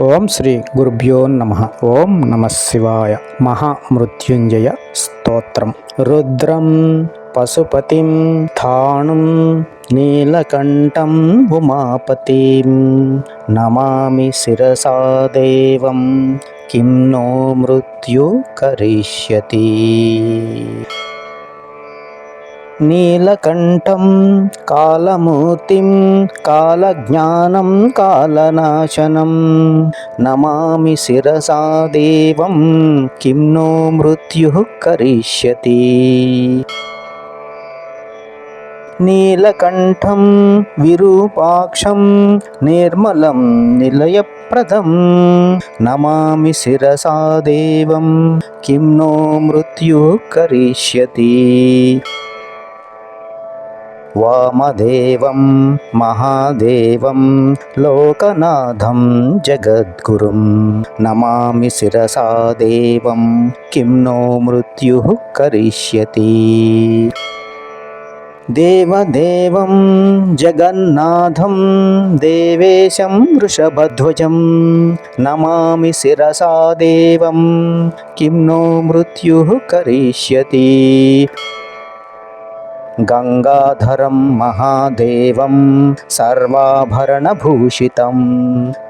ఓం శ్రీ గురుభ్యో నమ. ఓం నమ శివాయ. మహామృత్యుంజయ స్తోత్రం. రుద్రం పశుపతిం థాణుం నీలకంఠం ఉమాపతిం. నమామి శిరసా దేవం. కిం నో మృత్యు కరిష్యతి. నీలకంఠం కాలమూర్తిం కాలజ్ఞానం కాలనాశనం. నమామి శిరసా దేవం కిం నో మృత్యు కరిష్యతి. నీలకంఠం విరూపాక్షం నిర్మలం నిలయప్రదం. నమామి శిరసా దేవం కిం నో మృత్యు కరిష్యతి. వామదేవం మహాదేవం లోకనాథం జగద్గురుం. నమామి శిరసా దేవం కిం నో మృత్యు కరిష్యతి. దేవదేవం జగన్నాథం దేవేశం వృషభధ్వజం. నమామి శిరసా దేవం కిం నో మృత్యు కరిష్యతి. गङ्गाधरं महादेवं सर्वाभरणभूषितं।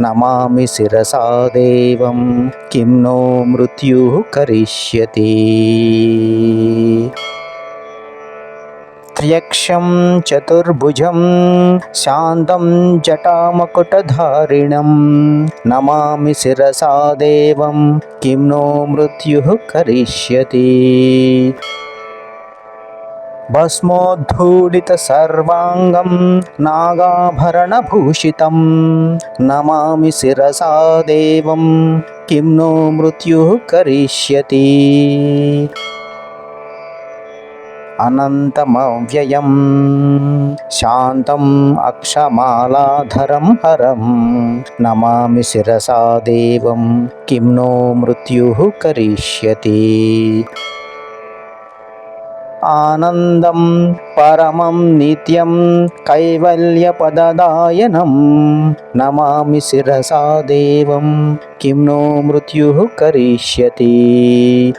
नमामि शिरसा देवं किं नो मृत्युः करिष्यति। त्र्यक्षं चतुर्भुजं शान्तं जटामकुटधारिणं। नमामि शिरसा देवं किं नो मृत्युः करिष्यति। భస్మోద్ధూడితసర్వాంగం నాగాభరణభూషితం. నమామి శిరసా దేవం కిం నో మృత్యు కరిష్యతి. అనంతమవ్యయం శాంతం అక్షమాలాధరం హరం. నమామి శిరసా దేవం కిం నో మృత్యు కరిష్యతి. आनन्दं परमं नित्यं कैवल्यपददायनं। नमामि शिरसा देवं किं नो मृत्युः करिष्यति।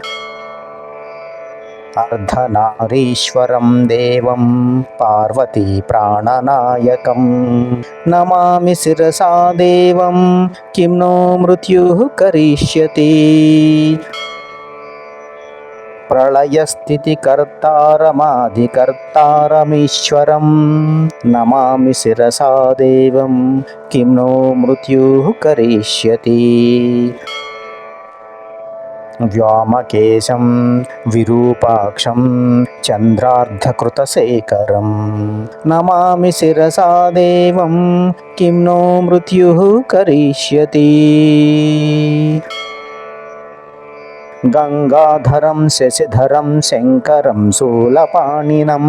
अर्धनारीश्वरं देवं पार्वतीप्राणनायकं नमामि शिरसा देवं किं नो मृत्युः करिष्यति। కరిష్యతి ప్రళయస్థితికర్తారమాధికర్తారమీశ్వరం నమామి శిరసా దేవం కిం నో మృత్యు కరిష్యతి వ్యోమకేశం విరూపాక్షం చంద్రార్ధకృతశేఖరం నమామి శిరసా దేవం కిం నో మృత్యు కరిష్యతి గంగాధరం శశిధరం శంకరం శూలపాణినం.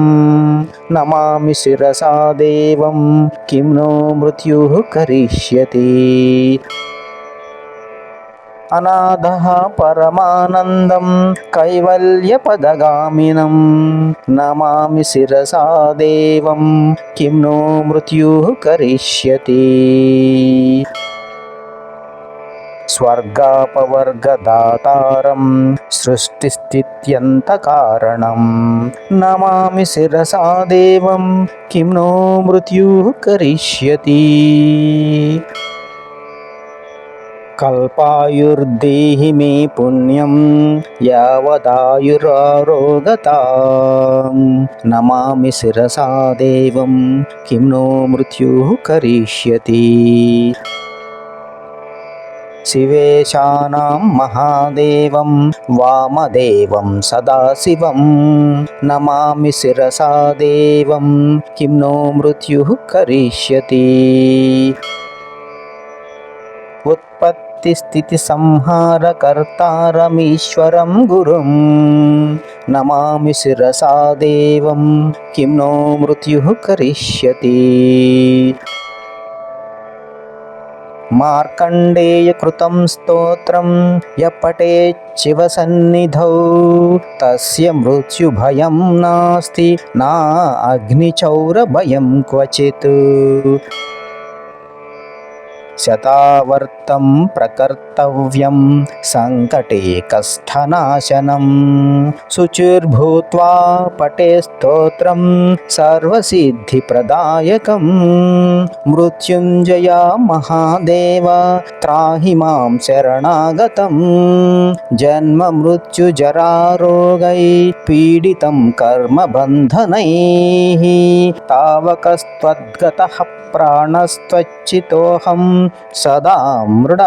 నమామి శిరసా దేవం కిం నో మృత్యు కరిష్యతి. అనాథ పరమానందం కైవల్యపదగామినం. నమామి శిరసా దేవం కిం నో మృత్యు కరిష్యతి. స్వర్గాపవర్గదాతారం సృష్టిస్థిత్యంతకారణం. నమామి శిరసా దేవం కిం నో మృత్యు కరిష్యతి. కల్పాయుర్దేహి మే పుణ్యం యావదాయురారోగతా. నమామి శిరసా దేవం కిం నో మృత్యు కరిష్యతి. శివేశానాం మహాదేవం వామదేవం సదాశివం నమామి శిరసా దేవం కిం నో మృత్యు కరిష్యతి ఉత్పత్తిస్థితి సంహారకర్తారమీశ్వరం గురుం నమామి శిరసా దేవం కిం నో మృత్యు కరిష్యతి మార్కండేయకృతం స్తోత్రం యపటే శివసన్నిధౌ తస్య మృత్యుభయం నాస్తి నా शतावर्तं प्रकर्तव्यं सङ्कटे कस्थनाशनम् शुचिर्भूत्वा पटे स्तोत्रं सर्वसिद्धिप्रदायकं मृत्युञ्जया महादेव त्राहि मां शरणागतं जन्म मृत्युजरारोगैः पीडितम् कर्म तावकस्त्वद्गतः प्राणस्त्वच्चितोऽहम्। सदा मृड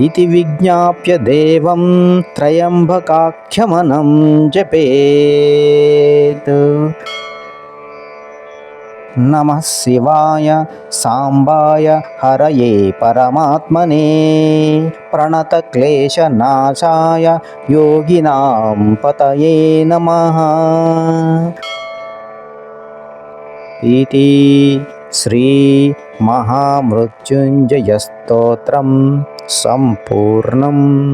इति विज्ञाप्य देवं त्रयम्बकाख्यमनं जपेत्। नमः शिवाय साम्बाय हरये परमात्मने। प्रणतक्लेशनाशाय योगिनां पतये नमः। इति श्री మహామృత్యుంజయస్తోత్రం సంపూర్ణం.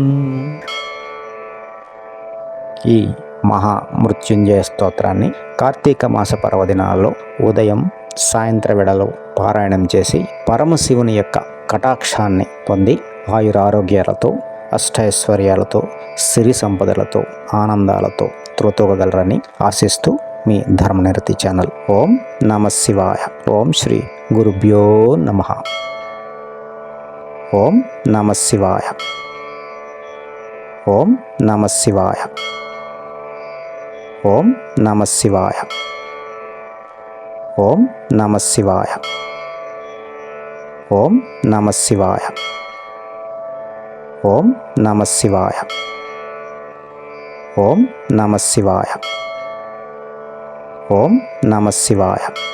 ఈ మహామృత్యుంజయ స్తోత్రాన్ని కార్తీక మాస పర్వదినాల్లో ఉదయం సాయంత్ర విడలో పారాయణం చేసి పరమశివుని యొక్క కటాక్షాన్ని పొంది ఆయురారోగ్యాలతో అష్టైశ్వర్యాలతో సిరి సంపదలతో ఆనందాలతో త్రోతూగలరని ఆశిస్తూ మీ ధర్మనిరతి ఛానల్. ఓం నమ శివాయ ఓం శ్రీ గురుభ్యో నమ. ఓం నమ శివాయ. ఓం నమ శివాయ. ఓం నమ శివాయ. ఓం నమ శివాయ. ఓం నమ శివాయ. ఓం నమ శివాయ. ఓం నమ శివాయ. ఓం నమ శివాయ.